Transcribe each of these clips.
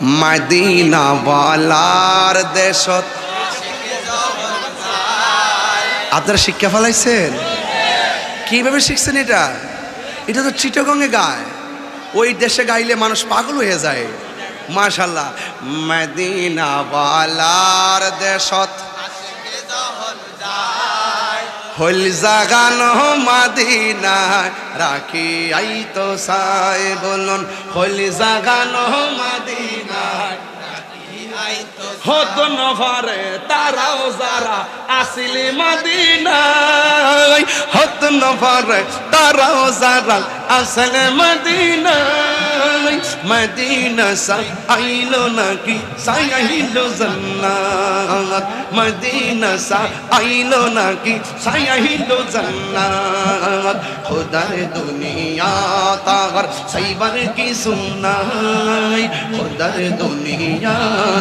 মাদিনা বালার দেশত। আপনারা শিক্ষা ফেলাইছেন? কীভাবে শিখছেন এটা? এটা তো চিটগঙ্গে গায়। ওই দেশে গাইলে মানুষ পাগল হয়ে যায়। মাশাল্লাহ মদিনা বালার দেশত হল জাগান মাদিনায়, রাখি আই তো সাই বলুন হল জাগান মাদিনায় হত নভারে তারাও যারা আসিলি মদিনায় হত নভারে তারাও যারা আসলে মদিনায়। মদিনা সাই নাকি? সাই আইলো জান্নাত। মদিনা সাই নাকি? সাই আইলো জান্নাত। খোদার দুনিয়া তাগর সাইবার কি সুন্নাই? খোদার দুনিয়া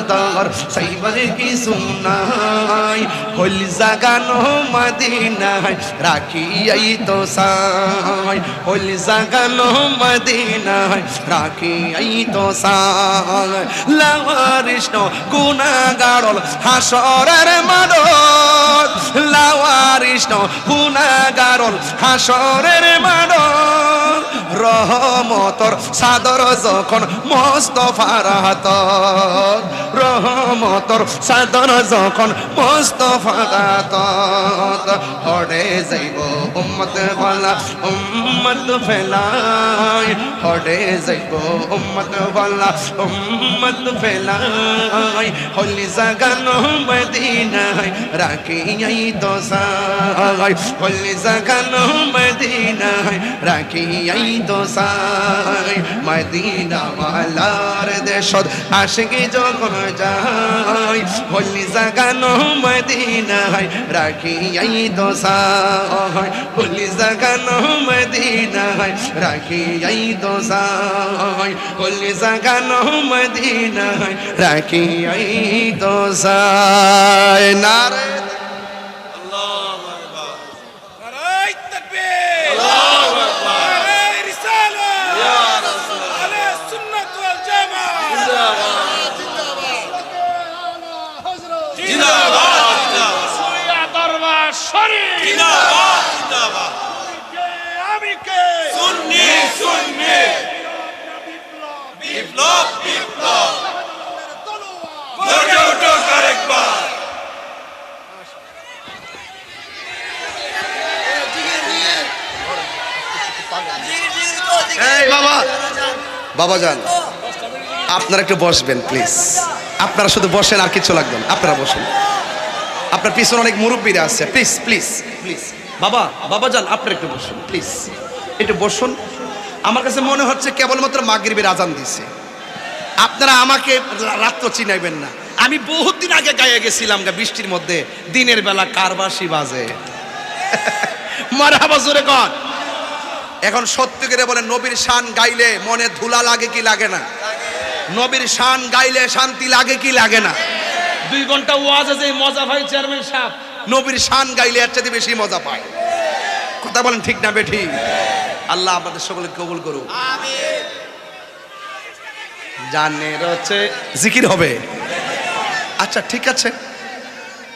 তাগর সাইবার কি সুন্নাই? হল জাগানো মদিনায় রাখি আই তো সাই। হল জাগানো মদিনায় রাখি আই তো সাই লাওয়ারিষ্ণ গুনাগারল হাসরের মাদক লাওয়ারিষ্ণ গুনাগারল হাসরের মাদক রহমতর সাদর যখন মোস্তফার হাত রহমতর সাদর যখন মোস্তফার হাত হড়ে যাইব উম্মত বলা, উম্মত ফেলাই। হড়ে যাইব উম্মত বলা, উম্মত ফেলাই, হলি জাগানো মদিনায় রাখি আই তো সাই। হলি জাগানো মদিনায় রাখি আই তো সাই। মদিনা মালার দেশত আশিকি যখন যাই, হলি জাগানো মদিনায় রাখি আই তো সাই। হলি জাগানো মদিনায় রাখি আই সাই হলি জাগানো মদিনায় রাখি আই তো সাই নারে নারাই তাকবীর আল্লাহু আকবার নারাই রিসালাত ইয়া রাসূল আলে সুন্নাত ওয়াল জামাআহ জিন্দাবাদ জিন্দাবাদ সুরিয়া দরবার শরীফ জিন্দাবাদ জিন্দাবাদ আমি কে সুন্নি সুন্নি বিপ্লব বিপ্লব গর্জে উঠো আরেকবার এই বাবা বাবা যান। আপনারা একটু বসবেন প্লিজ আপনারা শুধু বসেন, আর কিছু লাগবে না। আপনারা বসেন। আপনার পিছনে অনেক মুরব্বীরা আছে। প্লিজ প্লিজ প্লিজ বাবা বাবা যান, আপনারা একটু বসুন প্লিজ একটু বসুন। আমার কাছে মনে হচ্ছে কেবলমাত্র মাগরিবের আজান দিছে আপনারা আমাকে রাত্র চিনাইবেন না। আমি বহুত দিন আগে গায়ে গেছিলাম গা বৃষ্টির মধ্যে। দিনের বেলা কারবাসি বাজে। মারা জোরে কন এখন সত্যি করে বলে নবীর শান গাইলে মনে ধুলা লাগে কি লাগে না? নবীর শান গাইলে শান্তি লাগে কি লাগে না? দুই ঘণ্টা ওয়াজে যে মজা ভাই চেয়ারম্যান সাহেব। নবীর শান গাইলে এর চাইতে বেশি মজা পায়। কথা বলেন ঠিক না বেঠি? আল্লাহ আমাদের সকলে কবুল করুক। জানে রচে জিকির হবে। আচ্ছা ঠিক আছে।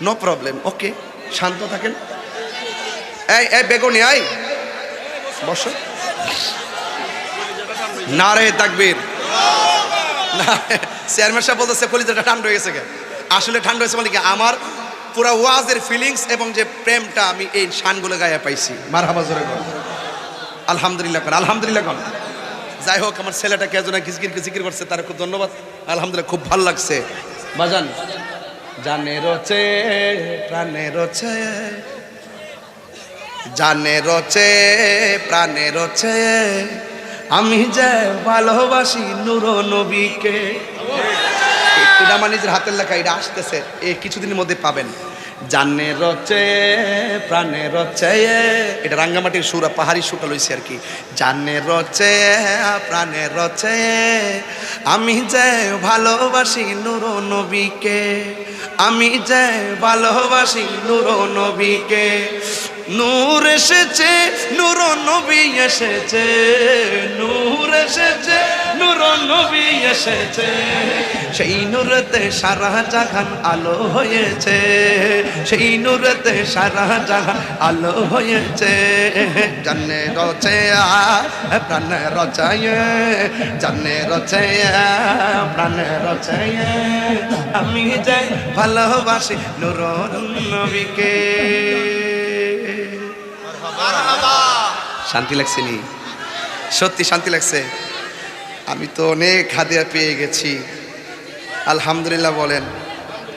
নো প্রবলেম ওকে শান্ত থাকেন। এই এই বেগুনি আই বসো। নারে তাকবীর। না চেয়ারম্যান সাহেব বলতেছে, কলিজাটা ঠান্ডা হয়ে গেছে? আসলে ঠান্ডা হয়েছে মানে কি? আমার পুরো ওয়াজের ফিলিংস এবং যে প্রেমটা আমি এই শানগুলো গায়ে পাইছি। মার হাবাজরে কর আলহামদুলিল্লাহ কর আলহামদুলিল্লাহ কর। যাই হোক, আমার ছেলেটা কে যেন কিসকির জিকির করছে, তার খুব ধন্যবাদ। আলহামদুলিল্লাহ, খুব ভালো লাগছে। বাজান। জানে রচে প্রাণে রচে জানে রচে, প্রাণে রচে। আমি যে ভালোবাসি নূর নবীকে। নিজের হাতের লেখা, এটা আসতেছে, এ কিছুদিনের মধ্যে পাবেন। জানে রচে, প্রাণে রচে। এটা রাঙ্গামাটির সুরা, পাহাড়ি সুটা লইছে আর কি। জানে রচে, প্রাণে রচে। আমি যে ভালোবাসি নূর নবীকে। আমি যে ভালোবাসি নূর নবীকে। নূর এসেছে, নূর নবী এসেছে, নূর এসেছে, নূর নবী এসেছে। সেই নূরতে সারা জাহান আলো হয়েছে, সেই নূরতে সারা জাহান আলো হয়েছে। জানে রচে প্রাণে রচায় জানে রচে প্রাণে রচায় আমি যাই ভালোবাসি নূর নবীকে। শান্তি লাগছে নি? সত্যি শান্তি লাগছে। আমি তো অনেক হাদিয়া পেয়ে গেছি। আলহামদুলিল্লাহ বলেন,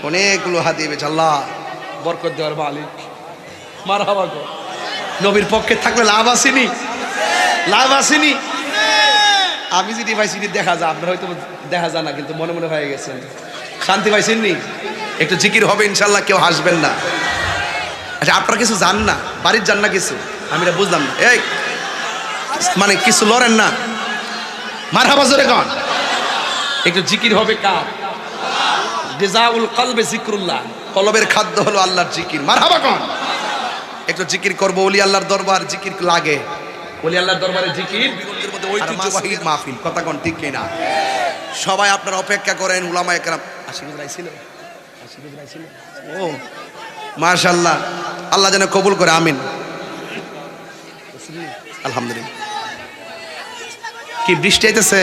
অনেকগুলো হাদিয়া পেয়েছি, আল্লাহ। বরকত দেওয়ার মালিক। মার গো। নবীর পক্ষে থাকলে লাভ আসেনি। লাভ আসেনি। আমি যদি ভাই সিটি দেখা যায় আপনার হয়তো দেখা যায় না, কিন্তু মনে মনে হয়ে গেছেন শান্তি পাইছেন নি? একটু জিকির হবে, ইনশাল্লাহ, কেউ হাসবেন না। আচ্ছা আপনারা কিছু জান না? বাড়ির যান না কিছু? আমি এটা বুঝলাম না। এই! মানে কিছু লড়েন না। মার হাবা জোরে কন। একটু জিকির হবে কার গেজাউল কলবে জিক্রুল্লাহ। কলবের খাদ্য হলো আল্লাহর জিকির। মার হাবা কন। একটু জিকির করব ওলি আল্লাহর দরবার জিকির লাগে। ওলি আল্লাহর দরবারে জিকির? বিরোধের মধ্যে ঐতিহ্যবাহী মাহফিল? কথা কন ঠিক কিনা? সবাই আপনারা অপেক্ষা করেন উলামা একরাম আশিকুর রাইছিল আশিকুর রাইছিল ও! মাশাল্লাহ আল্লাহ যেন কবুল করে আমিন। আলহামদুলিল্লাহ। কি বৃষ্টি আইতেছে?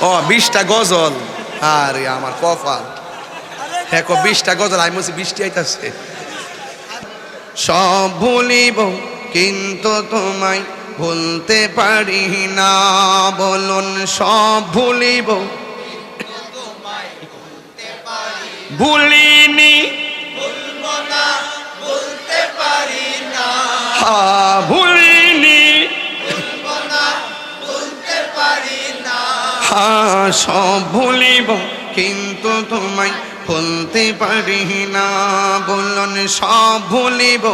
ও বিশটা গজল। আরে আমার কপাল। হ্যাঁ বিশটা গজল আমি বলছি বৃষ্টি আইতেছে। সব ভুলিব কিন্তু তোমায় ভুলতে পারি না। বলুন সব ভুলিব। ভুলিনি। হ্যাঁ, ভুলিনি হ্যাঁ সব ভুলিব, কিন্তু তোমায় ভুলতে পারি না বলুন, সব ভুলিব,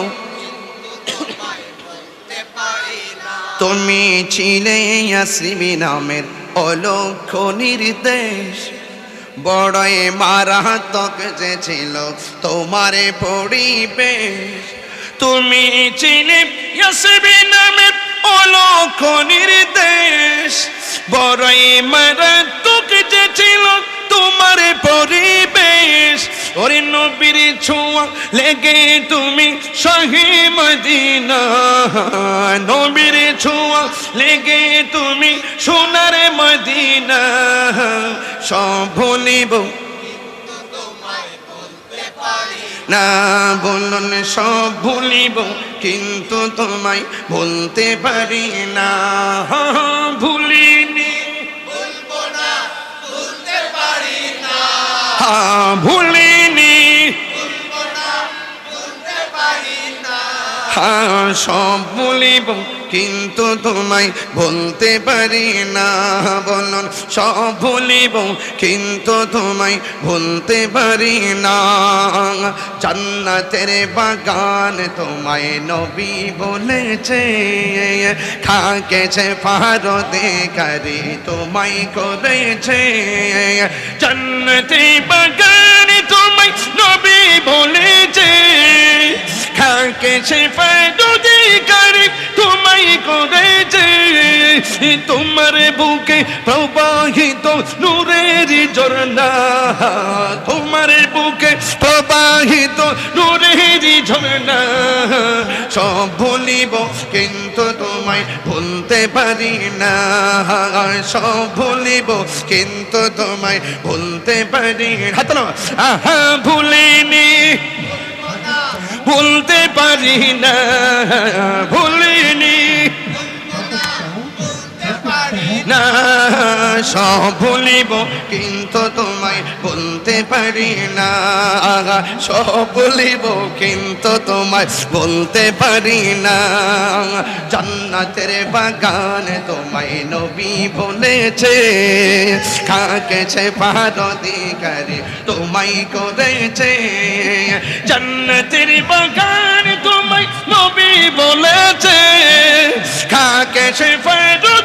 তুমি ছিলে আসিবি নামের অলক্ষ নির্দেশ। বড়ই মারাত্মক যে ছিল তোমার পরিবেশ। তুমি ছিলে ইয়াসবি নামের অলক্ষ নির্দেশ বড়ই মারাত্মক যে ছিল তোমার পরিবেশ। ওরে নবীর ছোঁয়া লেগে তুমি শাহি মদিনা। নবীর ছোঁয়া লেগে তুমি সোনার মদিনা। সব ভুলিব না বলুন সব ভুলিব কিন্তু তোমায় বলতে পারি না। ভুলিনি। ভুলিনি। হ্যাঁ সব ভুলিব কিন্তু তোমায় ভুলতে পারি না, বলুন, সব ভুলিব, কিন্তু তোমায় ভুলতে পারি না। জান্নাতের বাগান তোমায় নবী বলেছে খাকেছে ফারদে কারি তোমায় করেছে। জান্নাতে বাগান তোমায় নবী বলেছে খাকেছে ফারদে কারি তোমায় করেছে তোমার বুকে প্রবাহিত নূরের ঝর্ণা। তোমার বুকে প্রবাহিত নূরের ঝর্ণা। সব ভুলিব কিন্তু তোমায় ভুলতে পারি না। সব ভুলিব কিন্তু তোমায় ভুলতে পারি না। আহা ভুলিনি। ভুলতে পারি না ভুলিনি। সব কিন্তু তোমায় বলতে পারি না। সব কিন্তু তোমায় বলতে পারি না। জান্নাতের বাগান তোমায় নবী বলেছে খাকেছে পারদিকারে তোমায় করেছে। জান্নাতের বাগান তোমায় নবী বলেছে খাকেছে পারদিকারে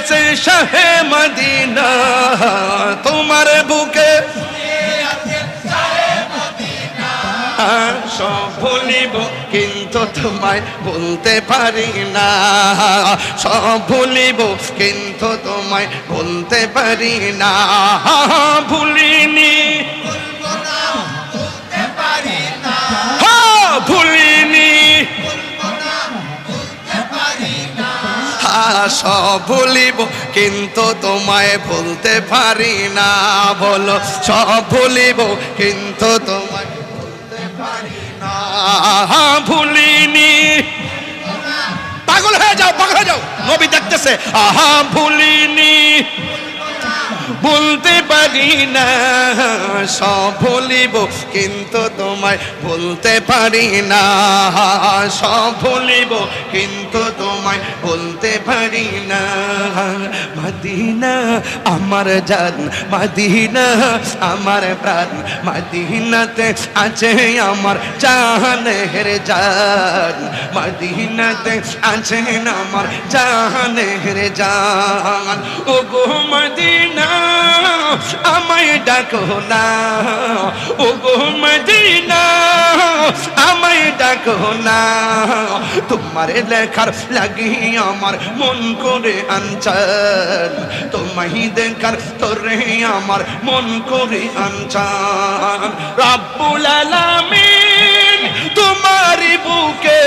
আছে শাহে মদিনা, তোমার বুকে। সব ভুলিব, কিন্তু তোমায় বলতে পারি না। সব ভুলিব, কিন্তু তোমায় বলতে পারি না। ভুলিনি সব ভুলিব, কিন্তু তোমায় ভুলতে পারি না বলো। সব ভুলিব, কিন্তু তোমায় ভুলতে পারি না। ভুলিনি। পাগল হয়ে যাও, পাগল হয়ে যাও। নবী দেখতেছে, আহা, ভুলিনি। বলতে পারি না, সব ভুলিব কিন্তু তোমায় বলতে পারি না। সব ভুলিব কিন্তু তোমায় বলতে পারি না। মদিনা আমার জান, মদিনা আমার প্রাণ, মদিনাতে আছে আমার জানের জান। মদিনাতে আছে আমার জানের জান। ও গো মদিনা আমায় ডাকো না। ও গো মদিনা, আমায় ডাকো না। তোমার লেখার লাগি আমার মন করে আনচান। তোমায় দেখার তোরে আমার মন করে আনচান। রাব্বুল আলামিন তোমারই বুকে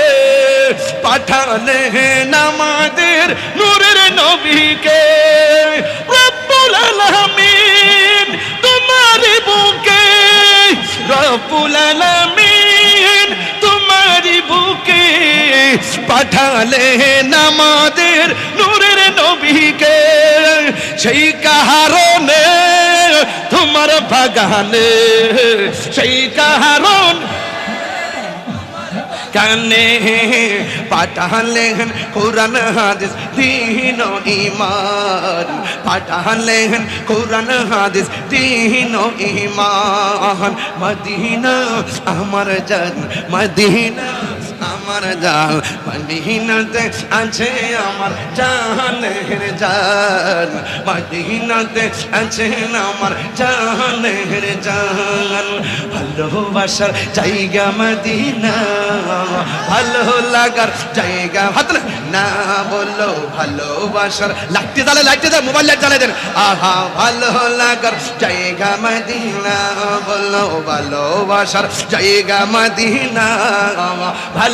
পাঠালেন আমাদের নূরের নবীকে। রব্বুল আলামিন তোমারই বুকে রব্বুল আলামিন, তোমার বুকে পাঠালে আমাদের নূরের নবীকে, সেই কারণে তোমার বাগানে, সেই কারণ কানে পাঠালেন কোরআন হাদিস দিন ইমান পাঠালেন কোরআন হাদিস দিন ইমান মদিনা আমার জান মদিনা আমার জান মদিনাতে আছে আমার জানের জান মদিনাতে আছে আমার জানের জান ভালোবাসার জায়গা মদিনা, ভালো লাগার জায়গা হাত না- বলল ভালোবাসার লাইটে জ্বালে লাইটে দেয় মোবাইল লাইট জ্বালে দেন। আহা, ভালো লাগার জায়গা মদিনা, বলল ভালোবাসার জায়গা মদিনা, ভালো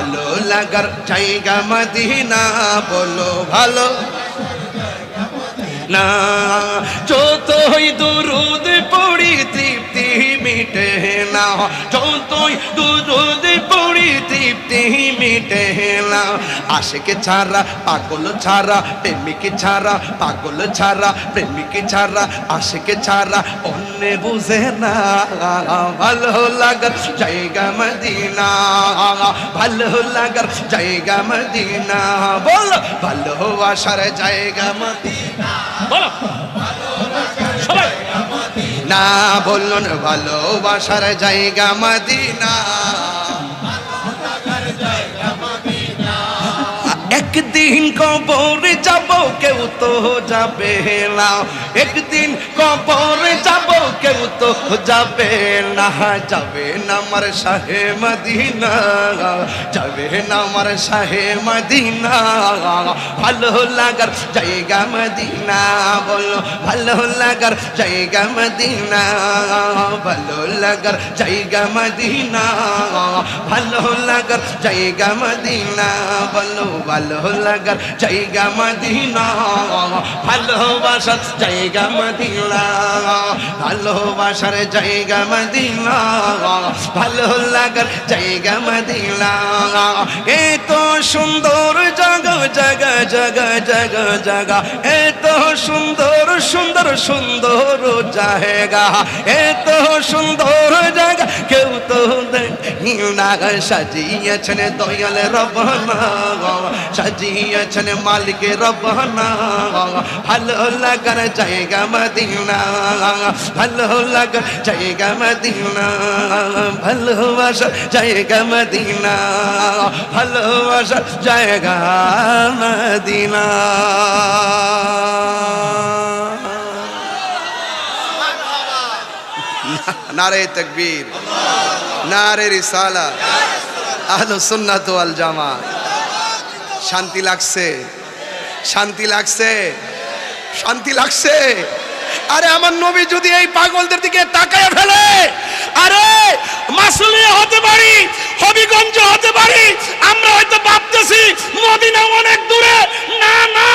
ভালো লাগার জায়গা মদিনা, বলো ভালো না। যতই দুরুদ পড়ি, তৃপ্তি মিটে না। যতই দুরুদ তৃপ্তি মিটে না। আশেকে ছাড়া পাগল ছাড়া প্রেমিক ছাড়া পাগল ছাড়া প্রেমিক ছাড়া আশেকে ছাড়া অন্য বুঝে না। ভালো লাগার জায়গা মদিনা ভালো লাগার জায়গা মদিনা। বল ভালোবাসার জায়গা মদিনা। বলো। সবাই। না বলুন ভালোবাসার জায়গা মদিনা। que একদিন কবর যাব, কেউ তো যাবে না। একদিন কবর যাব, কেউ তো যাবে না। যাবে না আমার শাহে মদিনা, যাবে না আমার শাহে মদিনা। ভালো লাগার জায়গা মদিনা, বলো, ভালো লাগার জায়গা মদিনা, ভালো লাগার জায়গা মদিনা। ভালো লাগার জায়গা মদিনা, বলো, ভালো লাগার জায়গা মদিনা। ভালোবাসার জায়গা মদিনা। ভালোবাসার জায়গা মদিনা। ভালো লাগার জায়গা মদিনা। এত সুন্দর জাগা জাগা জাগা জাগা জাগা, এত সুন্দর সুন্দর সুন্দর জায়গা, এত সুন্দর জায়গা। কেউ তো মদিনা সাজিয়েছেন দয়াল রবনা সাজিয়েছেন মালিক রবনা ভালো লাগার জায়গা মদিনা, ভালো লাগার জায়গা মদিনা ভালোবাসা জায়গা মদিনা ভালোবাসা জায়গা মদিনা। নারে তকবীর নারে রিসালা আহলো সুন্নাত ওয়াল জামা শান্তি লাগছে শান্তি লাগছে শান্তি লাগছে। আরে আমার নবী যদি এই পাগলদের দিকে তাকায় ফেলে, আরে মাসুলি হতে পারি, হবিগঞ্জ হতে পারি, আমরা হয়তো ভাবতেছি মদিনা অনেক দূরে। না না,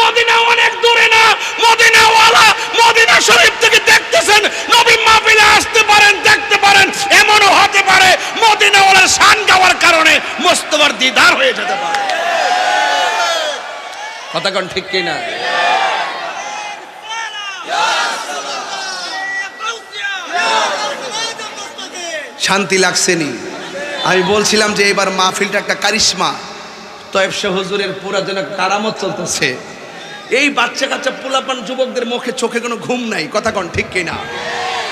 মদিনা অনেক দূরে না। মদিনাওয়ালা মদিনা শরীফ থেকে দেখতেছেন, নবী মাহফিলে আসতে পারেন, দেখতে পারেন, এমনও হতে পারে মদিনাওয়ালার শান গাওয়ার কারণে মোস্তফার দিদার হয়ে যেতে পারে। কথা ঠিক কিনা? শান্তি লাগছে নি আমি বলছিলাম যে এবার মাহফিলটা একটা কারিশমা। তয়েব হুজুরের পুরা যেন কারামত চলতেছে। এই বাচ্চা কাচ্চা পোলাপান যুবকদের মুখে চোখে কোনো ঘুম নাই কথা কন ঠিক কিনা?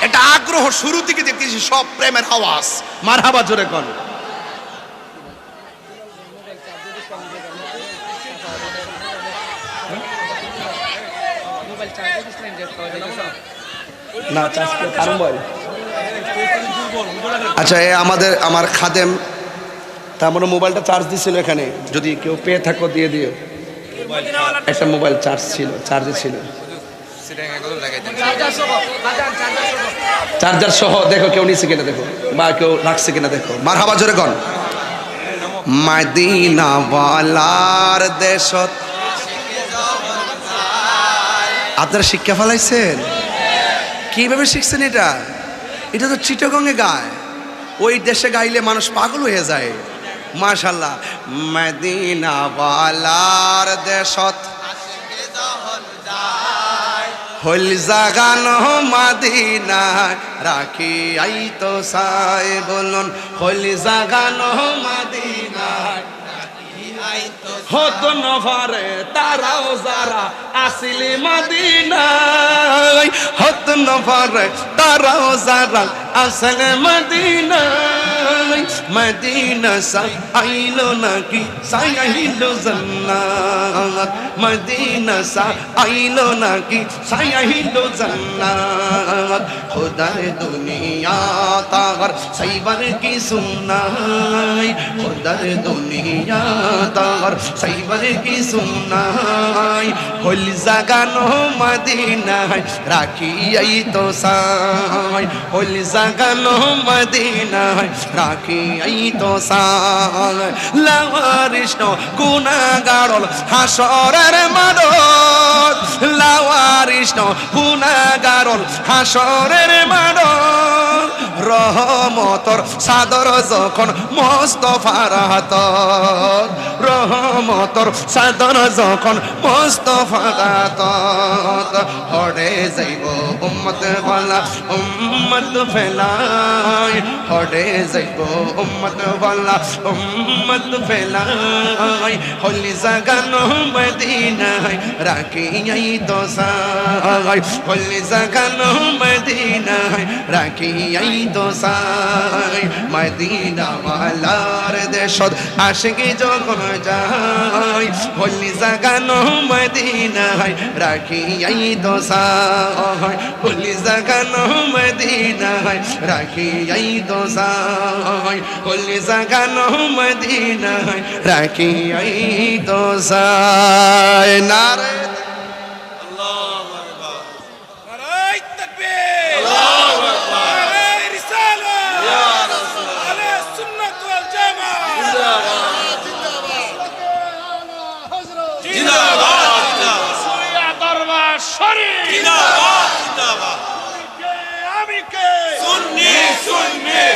এটা আগ্রহ শুরু থেকে দেখতেছি সব প্রেমের আওয়াজ। মারহাবা জোরে কন। না করে কারণ বল। আচ্ছা এ আমাদের, আমার খাদেম, তার মানে মোবাইলটা চার্জ দিছিল এখানে। যদি কেউ পেয়ে থাকো, দিয়ে দিও। একটা মোবাইল চার্জ ছিল চার্জে ছিল। চার্জার সহ, দেখো, কেউ নিচ্ছে কিনা দেখো, বা কেউ রাখছে কিনা দেখো। মার হাবা জোরে কন। মাদিনা বালার দেশত। আপনারা শিক্ষা ফেলাইছেন? কীভাবে শিখছেন এটা? এটা তো চিটগঙ্গে গায়। ওই দেশে গাইলে মানুষ পাগল হয়ে যায়। মাশাল্লাহ মদিনা বালার দেশত হল জাগান মাদিনায় রাখি আই তো সাই বলুন, হল জাগান মাদিনায় হত নভারে তারাও যারা আসিলি মদিনায়। হত নভারে তারাও যারা আসলে মদিনায়। মদিনা সাই আইলো নাকি সাই আইলো জান্নাত মদিনা সাই আইলো নাকি সাই আইলো জান্নাত খোদার দুনিয়া তাগর সাইবার কি সুন্নাই খোদার দুনিয়া তাগর সাইবার কি সুন্নাই হল জাগানো মদিনায় রাখি আই তো সাই হল জাগানো মদিনায় রাখি আই তো সাই লাওয়ারিষ্ণ গুনাগারল হাসরের মানব লাওয়ারিষ্ণ গুনাগারল হাসরের মানব রহমতর সাদর যখন মোস্তফার হাত রহমতর সাদর যখন মোস্তফার হাত হরে যাইব উম্মত বলা, উম্মত ফেলাই, হরে যাইব উম্মত বলা, উম্মত ফেলাই, হলি জাগানো মদিনায় রাখি আই দোসাই হলি জাগানো মদিনায় রাখি আই দোসাই মদিনা মালার দেশত আশিকি যখন যাই, হলি জাগানো মদিনায় রাখি আই দোসাই হলি জাগানো মদিনায় রাখি আই দোসাই হলি জাগানো মদিনায় রাখি আই দোসাই নারে নারাই তাকবীর আল্লাহু আকবার নারাই রিসালা ইয়া রাসূলুল্লাহ আলে সুন্নাত ওয়াল জামা জিন্দাবাদ জিন্দাবাদ সুরিয়া দরবার শরীফ জিন্দাবাদ জিন্দাবাদ আমি কে সুন্নি সুন্নি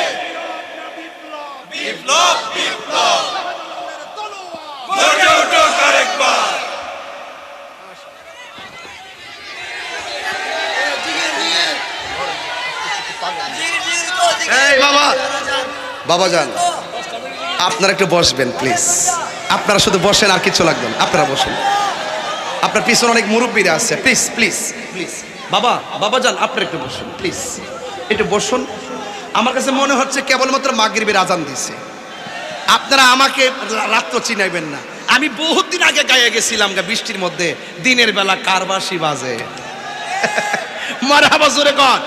বিপ্লব বিপ্লব গর্জে ওঠো আরেকবার এই বাবা বাবাজান আপনারা একটু বসবেন প্লিজ আপনারা শুধু বসেন, আর কিছু লাগবে না। আপনারা বসেন। আপনার পিছনে অনেক মুরব্বীরা আছে। প্লিজ প্লিজ প্লিজ বাবা বাবা যান, আপনারা একটু বসুন প্লিজ একটু বসুন। আমার কাছে মনে হচ্ছে কেবলমাত্র মাগরিবের আজান দিছে আপনারা আমাকে রাত্র চিনাইবেন না। আমি বহুত দিন আগে গায়ে গেছিলাম গা বৃষ্টির মধ্যে। দিনের বেলা কারবাসি বাজে। মারহাবা জোরে কর।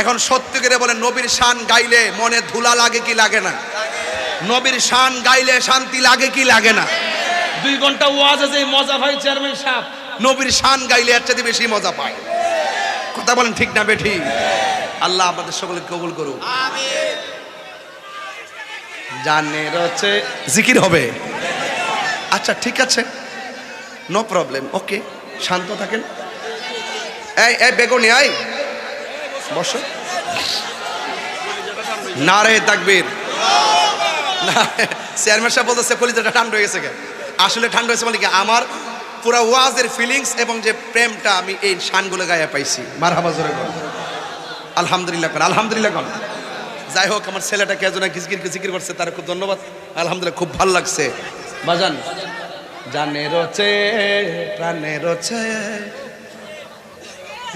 এখন সত্যি করে বলে নবীর শান গাইলে মনে ধুলা লাগে কি লাগে না? নবীর শান গাইলে শান্তি লাগে কি লাগে না? দুই ঘণ্টা ওয়াজ আছে মজা ভাই চেয়ারম্যান সাহেব। নবীর শান গাইলে এর চাইতে বেশি মজা পায়। কথা বলেন ঠিক না বেঠি? আল্লাহ আমাদের সকলে কবুল করুক। জানে রচে জিকির হবে। আচ্ছা ঠিক আছে। নো প্রবলেম ওকে শান্ত থাকেন। এই এই বেগুনি আই বসো। না রে তাকবীর চেয়ারম্যান সাহেব বলতেছে, কলিজাটা ঠান্ডা হয়ে গেছে? আসলে ঠান্ডা হয়েছে মানে কি? আমার পুরো ওয়াজের ফিলিংস এবং যে প্রেমটা আমি এই শানগুলো গায়ে পাইছি। মার হাবা জোরে আলহামদুলিল্লাহ কর আলহামদুলিল্লাহ কর যাই হোক, আমার ছেলেটা কে যেন কিসকির জিকির করছে, তার খুব ধন্যবাদ। আলহামদুলিল্লাহ, খুব ভালো লাগছে। বাজান। জানে রচে প্রাণে রচে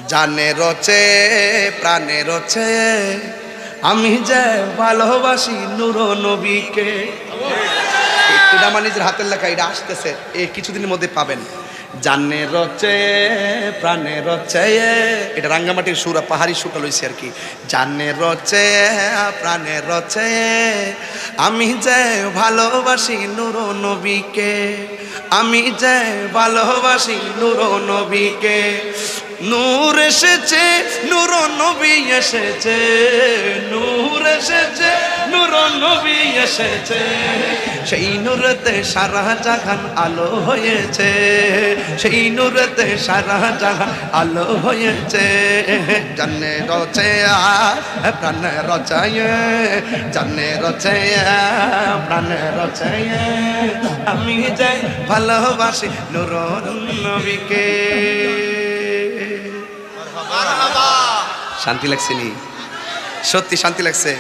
জানে রচে, প্রাণে রচে। আমি যে ভালোবাসি নূর নবীকে। নিজের হাতের লেখা, এটা আসতেছে এই কিছুদিনের মধ্যে পাবেন। জানে রচে, প্রাণে রচে। এটা রাঙ্গামাটির সুরা, পাহাড়ি সুরটা লইছে আর কি। জানে রচে, প্রাণে রচে। আমি যে ভালোবাসি নূর নবীকে। আমি যে ভালোবাসি নূর নবীকে। নূর এসেছে, নূর নবী এসেছে, নূর এসেছে, নূর নবী এসেছে। সেই নূরতে সারা জাহান আলো হয়েছে, সেই নূরতে সারা জাহান আলো হয়েছে। জানে রচে প্রাণে রচায়, জানে রচে প্রাণে রচায়। আমি যাই ভালোবাসি নূর নবীকে। শান্তি লাগছে নি? সত্যি শান্তি লাগছে?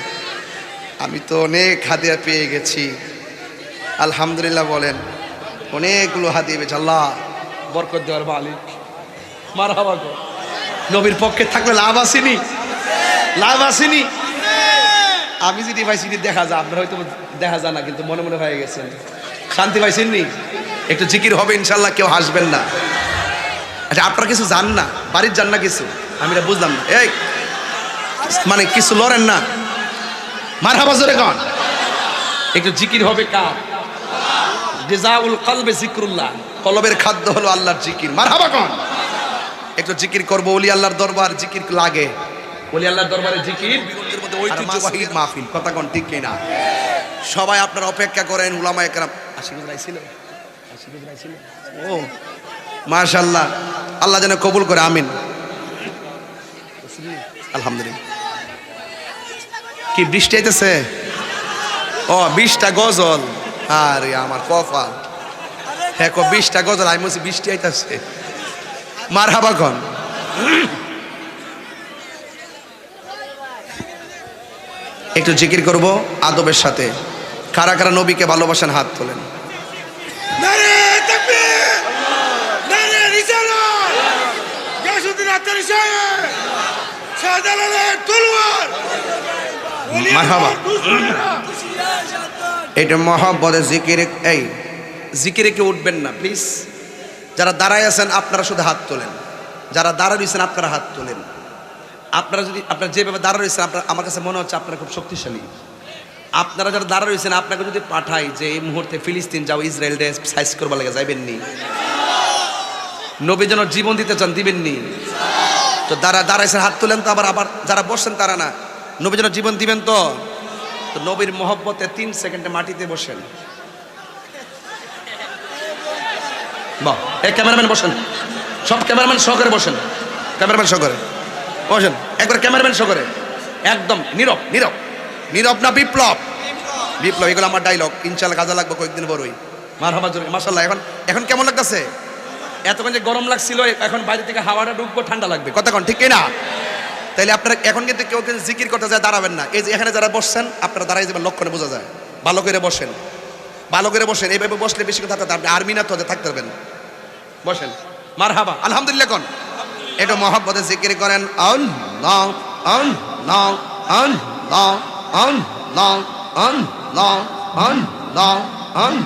আমি তো অনেক হাদিয়া পেয়ে গেছি। আলহামদুলিল্লাহ বলেন, অনেকগুলো হাদিয়া পেয়েছে। আল্লাহ, বরকত দেওয়ার মালিক। মার নবীর পক্ষে থাকলে লাভ আসেনি। লাভ আসেনি। আমি যদি পাইছি যদি দেখা যায়, আপনার হয়তো দেখা যায় না, কিন্তু মনে মনে হয়ে গেছেন। শান্তি পাইছেন নি? একটু জিকির হবে ইনশাল্লাহ কেউ হাসবেন না। আচ্ছা আপনারা কিছু জান না? বাড়ির যান না কিছু? আমি এটা বুঝলাম না। এই মানে কিছু লড়েন না। মার হাবা জোরে কন। একটু জিকির হবে কার? জেজাউল কলবে জিক্রুল্লাহ। কলবের খাদ্য হলো আল্লাহর জিকির। মার হাবা কন। একটু জিকির করব ওলি আল্লাহর দরবার জিকির লাগে। ওলি আল্লাহর দরবারে জিকির? মধ্যে ঐতিহ্যবাহী মাহফিল। কথা কন ঠিক কিনা? সবাই আপনারা অপেক্ষা করেন উলামা একরাম আশিকুর রাইছিল আশিকুর রাইছিল ও মাশাল্লাহ আল্লাহ যেন কবুল করে আমিন। আলহামদুলিল্লাহ। কি বৃষ্টি আইতেছে? ও, বিশটা গজল। আরে, আমার কফাল হ্যাঁ বিশটা গজল, আমি বলছি বৃষ্টি আইতেছে। মার হাবা কন। একটু জিকির করব আদবের সাথে। কারা কারা নবীকে ভালোবাসেন, হাত তোলেন। তলোয়ার! মারহাবা। এটা মহাব্বতের জিকিরে, এই, জিকিরে কেউ উঠবেন না প্লিজ যারা দাঁড়ায় আছেন, আপনারা শুধু হাত তোলেন। যারা দাঁড়া রয়েছেন, আপনারা হাত তোলেন। আপনারা যদি, আপনারা যেভাবে দাঁড়া রয়েছেন, আপনার, আমার কাছে মনে হচ্ছে আপনারা খুব শক্তিশালী। আপনারা যারা দাঁড়া রয়েছেন, আপনাকে যদি পাঠাই যে এই মুহূর্তে ফিলিস্তিন যাও, ইসরায়েল ডে সাইজ করবার লাগে, যাইবেন নি। নবী যেন জীবন দিতে চান, দিবেন নি। তো দাঁড়া দাঁড়াইছেন হাত তুলেন তো আবার আবার যারা বসছেন, তারা না। নবী যেন জীবন দিবেন তো? তো নবীর মহব্বতে তিন সেকেন্ডে মাটিতে বসেন। বাহ এই ক্যামেরাম্যান বসেন। সব ক্যামেরাম্যান সহকারে বসেন। ক্যামেরাম্যান সহকারে। বসেন একবার ক্যামেরাম্যান সহকারে। একদম নীরব নীরব। নীরব না বিপ্লব? বিপ্লব এগুলো আমার ডাইলগ ইনশাল্লাহ কাজে লাগবে কয়েকদিন বড়ই মার হাবা জোরে। মাসাল্লাহ এখন এখন কেমন লাগতেছে? এতক্ষণ যে গরম লাগছিল এখন বাইরে থেকে হাওয়াটা ঢুকবো ঠান্ডা লাগবে। কতক্ষণ ঠিক না তাইলে আপনারা এখন কিন্তু কেউ কিন্তু জিকির করতে যায় দাঁড়াবেন না এই যে এখানে যারা বসছেন আপনারা দাঁড়াই যাবেন লক্ষণে বোঝা যায় ভালো করে বসেন ভালো করে বসেন এইভাবে বসলে বেশি কথা থাকতে আপনি আর্মি না তো থাকতে পারবেন বসেন মার হাবা আলহামদুলিল্লাহ কোন একটু মহব্বতে জিকির করেন অন লং অন লং অন লং অন লং অন লং অন লং অন